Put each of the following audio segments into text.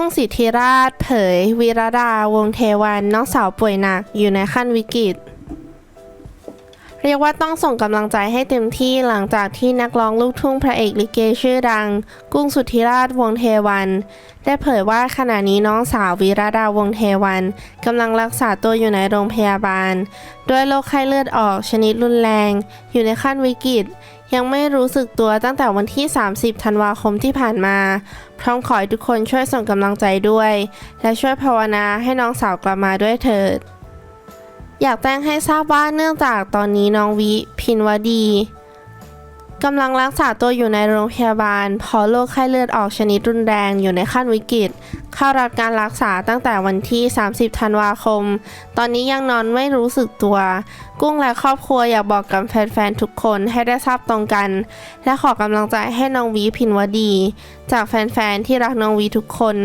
กุ้งสิทธิราช เผย วีรดาวงเทวันน้องสาวป่วยหนักอยู่ในขั้นวิกฤตเรียกว่าต้องส่งกำลังใจให้เต็มที่หลังจากที่นักร้องลูกทุ่งพระเอกลิเกชื่อดัง กุ้งสุทธิราชวงเทวัน ได้เผยว่าขณะนี้น้องสาววีรดาวงเทวันกำลังรักษาตัวอยู่ในโรงพยาบาล ด้วยโรคไข้เลือดออกชนิดรุนแรง อยู่ในขั้นวิกฤต ยังไม่รู้สึกตัวตั้งแต่วันที่ 30 ธันวาคมที่ผ่านมา พร้อมขอให้ทุกคนช่วยส่งกำลังใจด้วย และช่วยภาวนาให้น้องสาวกลับมาด้วยเถิด อยากแจ้งให้ทราบว่าเนื่องจากตอนนี้น้องวิ พินวดี กำลังรักษาตัวอยู่ในโรงพยาบาลเพราะโรคไข้เลือดออกชนิดรุนแรงอยู่ในขั้นวิกฤต เข้ารับการรักษาตั้งแต่วันที่ 30 ธันวาคม ตอนนี้ยังนอนไม่รู้สึกตัว กุ้งและครอบครัวอยากบอกกับแฟนๆ ทุกคนให้ได้ทราบตรงกัน และขอกำลังใจให้น้องวีพินวดี จากแฟนๆ ที่รักน้องวีทุกคน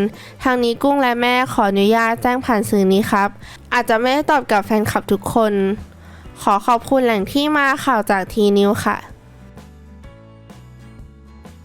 ทางนี้กุ้งและแม่ขออนุญาตแจ้งผ่านสื่อนี้ครับ อาจจะไม่ได้ตอบกับแฟนคลับทุกคน ขอขอบคุณแหล่งที่มาข่าวจากทีนิวค่ะ